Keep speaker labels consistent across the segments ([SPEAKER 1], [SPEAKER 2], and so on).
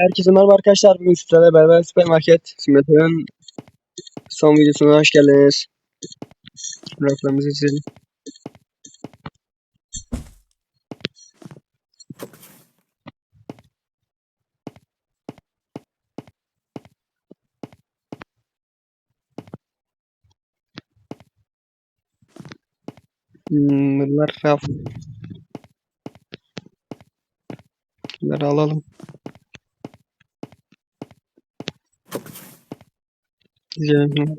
[SPEAKER 1] Herkese merhaba arkadaşlar. Bugün sizlerle beraber süpermarket simülatörün son videosuna hoş geldiniz. Bloklarımızı çizelim. Hmm, bunlar raf. Bunları alalım.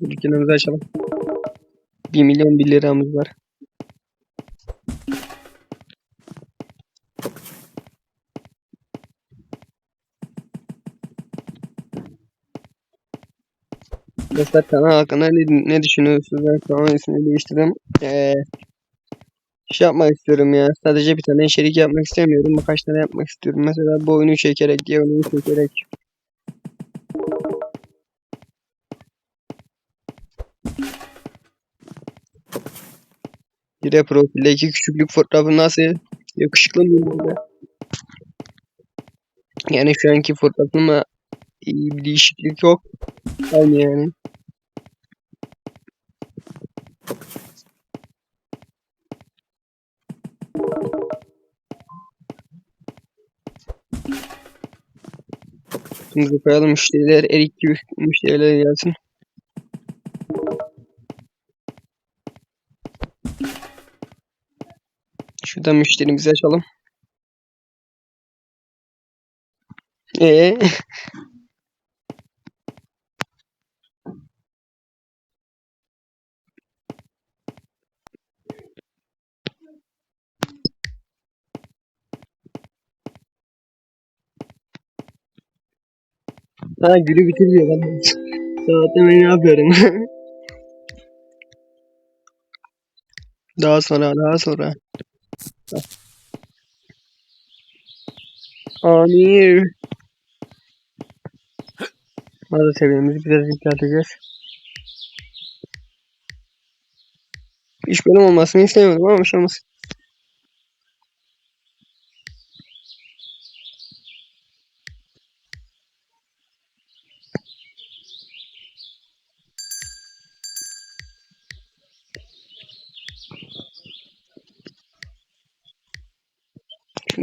[SPEAKER 1] Dükkanımızı açalım. 1 milyon 1 liramız var. Dostlar kanal hakkında ne, ne düşünüyorsunuz? Ben kanalın ismini değiştirdim. Ee, şey yapmak istiyorum ya. Sadece bir tane içerik yapmak istemiyorum. Birkaç tane yapmak istiyorum. Mesela bu oyunu çekerek, diğer oyunu çekerek. Bir de profilde iki küçüklük fotoğrafı nasıl? Yakışıklı mı? böyle? Yani şu anki fotoğrafıma iyi bir değişiklik yok. Aynı yani. Şimdi koyalım müşteriler erik gibi müşteriler gelsin. Şuradan müşterimizi açalım. Ee, ha gülü bitiriyor ben. Sabahtan beri ne yapıyorum? daha sonra, daha sonra. Amir. Bazı seviyemizi biraz yükselteceğiz. İş bölüm olmasını istemiyordum ama bir şey olmaz.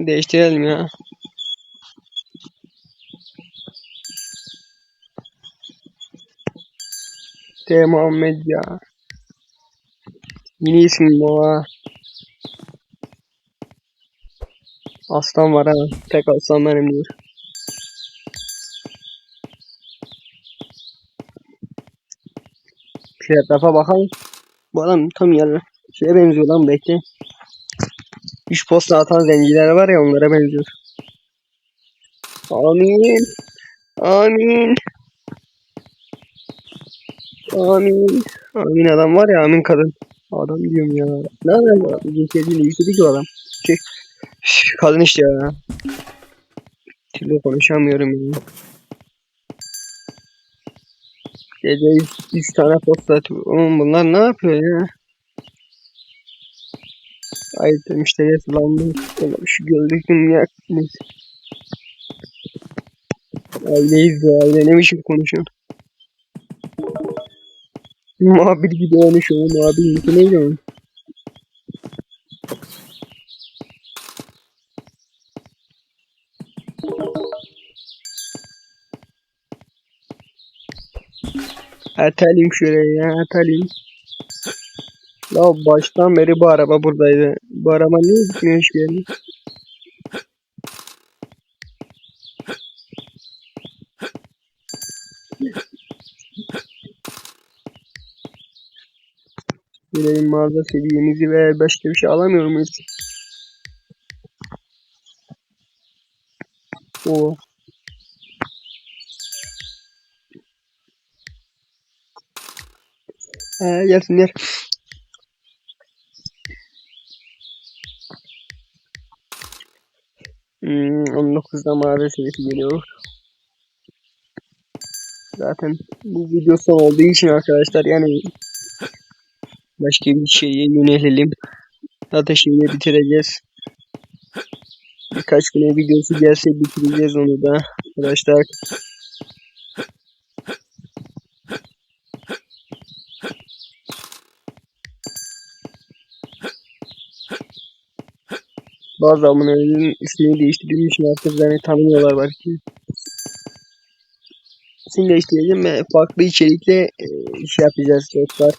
[SPEAKER 1] Şunu değiştirelim ya. T. Muhammed ya. Yeni isim bu ha. Aslan var ha. Tek aslan benim diyor. Şu etrafa bakalım. Bu adam tam yerine. Şeye benziyor lan belki. 3 posta atan zenciler var ya onlara benziyor. Amin. Amin. Amin. Amin adam var ya amin kadın. Adam diyorum ya. Ne adam var? Cinsiyet değil. Yükledi ki adam. Şey, kadın işte ya. Şimdi konuşamıyorum ya. Gece 100 tane posta atıyor. Oğlum bunlar ne yapıyor ya? Ayıp müşteriye sulandım. Oğlum şu gözlüğüm ya. Neyse. Aileyiz de aile ne biçim konuşuyorsun? Muhabir gibi olmuş o muhabir gibi neydi onun? Erteleyim şuraya ya erteleyim. Ya baştan beri bu araba buradaydı. Bu araba niye gitmiyor yere? Bilelim mağaza seviyemizi ve başka bir şey alamıyor muyuz? Oo. He gelsinler. 19'da mağaza seviyesi geliyor. Zaten bu video son olduğu için arkadaşlar yani başka bir şeye yönelelim. Zaten şimdi bitireceğiz. Birkaç güne videosu gelse bitireceğiz onu da. arkadaşlar. Bazı abonelerin ismini değiştirdiğim için artık beni tanımıyorlar belki. İsim değiştireceğim ve farklı içerikle e, iş yapacağız dostlar.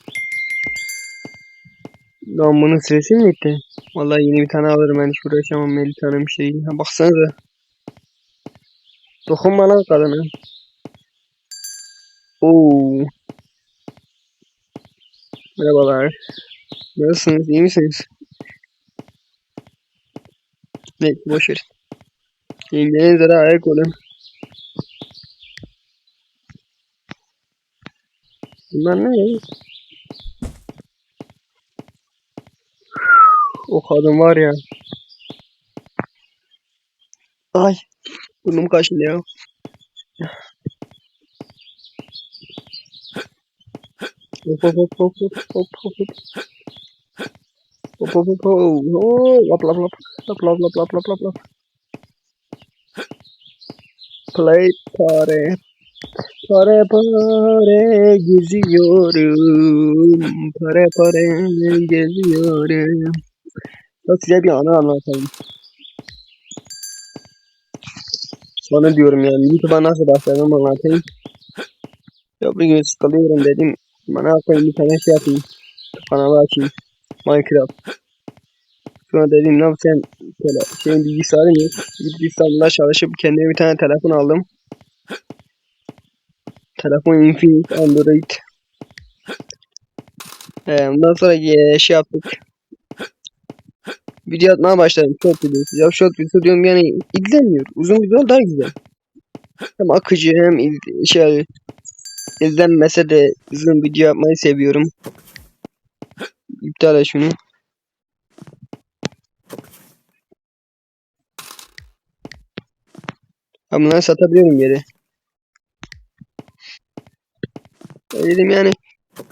[SPEAKER 1] Lan bunun süresi mi bitti? Vallahi yeni bir tane alırım ben hiç uğraşamam Melih Hanım bir şey. Ha, baksanıza. Dokunma lan kadına. Oo. Merhabalar. Nasılsınız? İyi misiniz? Neyse boş ver. Yengenize de ayak olun. Bunlar ne? O kadın var ya. Ay. Burnum kaşındı ya. Hop hop hop hop hop hop hop hop. Hop hop hop hop. Lap. Lap lap lap lap lap lap lap. Play party. Pare pare geziyorum. Pare pare geziyorum. Bak size bir anı anlatayım. Sonra diyorum yani YouTube'a nasıl başladım anlatayım. Ya bir gün sıkılıyorum dedim. Bana koyayım bir tane şey yapayım. Kanalı açayım. Minecraft. Sonra dedim lan sen böyle şeyin bilgisayarın yok. İstanbul'da çalışıp kendime bir tane telefon aldım. Telefon Infinix Android. Ee, ondan sonra e, şey yaptık. Video atmaya başladım. Short videosu. Ya short video diyorum yani izlenmiyor. Uzun video daha güzel. Hem akıcı hem iz- şey izlenmese de uzun video yapmayı seviyorum. İptal et şunu. Ben bunları satabiliyorum yere. Ya Dedim yani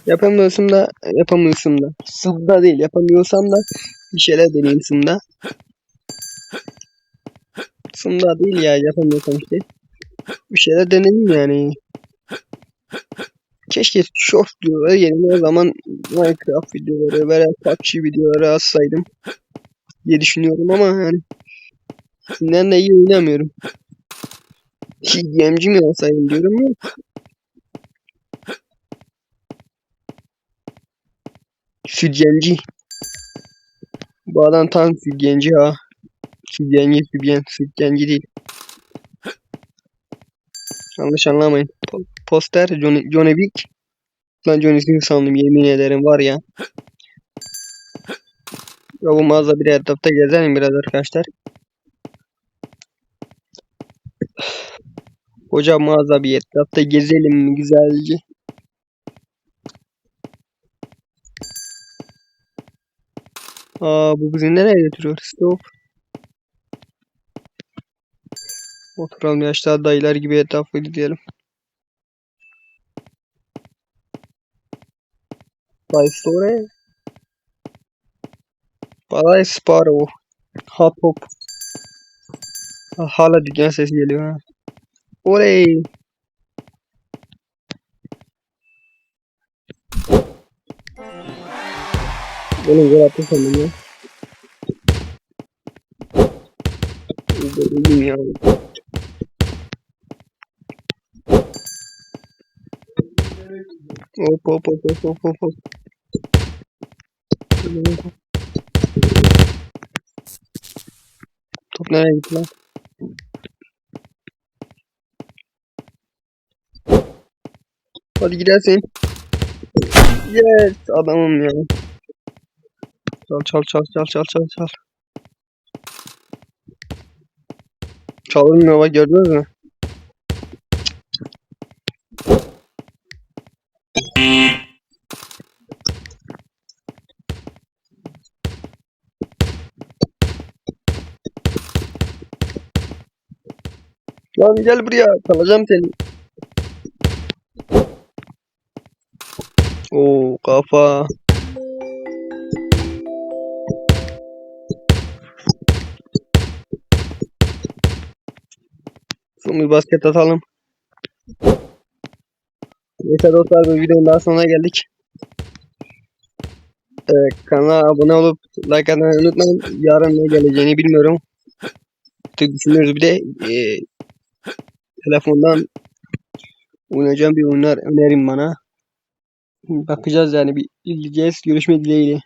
[SPEAKER 1] yapamıyorsam da yapamıyorsam da. Sımda değil yapamıyorsam da bir şeyler deneyeyim sımda. Sımda değil ya yapamıyorsam işte. Bir şeyler deneyeyim yani. Keşke short videoları yerine o zaman Minecraft videoları veya PUBG videoları atsaydım diye düşünüyorum ama yani sizden de iyi oynamıyorum. TDM'ci mi olsaydım diyorum ya. Sütyenci. Bu adam tam sütyenci ha. Sütyenci, sütyen, sütyenci değil. Yanlış anlamayın. Po- Poster Johnny, Johnny Wick. Lan Johnny Wick sandım yemin ederim var ya. Ya bu mağaza bir etrafta gezelim biraz arkadaşlar. Koca mağaza bir etrafta gezelim mi güzelce. Aa bu bizi nereye götürüyor? Stop. Oturalım yaşlı dayılar gibi etrafı gidelim. Story. Balay Sparrow. Hop hop. Ha, Hala dükkan sesi geliyor ha. Oley. Oğlum gol attı sandım ya. Öldürdüm ya. Hop hop hop hop hop hop. Top nereye gitti lan? Hadi gidersin. Yes adamım ya. Çal çal çal çal çal çal çal. Çalınmıyor bak gördünüz mü? Lan gel buraya. Kalacağım seni. Oo kafa. Son bir basket atalım. Neyse dostlar bu videonun daha sonuna geldik. Ee, kanala abone olup like atmayı unutmayın. Yarın ne geleceğini bilmiyorum. Düşünüyoruz bir de. E, telefondan oynayacağım bir oyunlar önerin bana. Bakacağız yani bir izleyeceğiz. Görüşmek dileğiyle.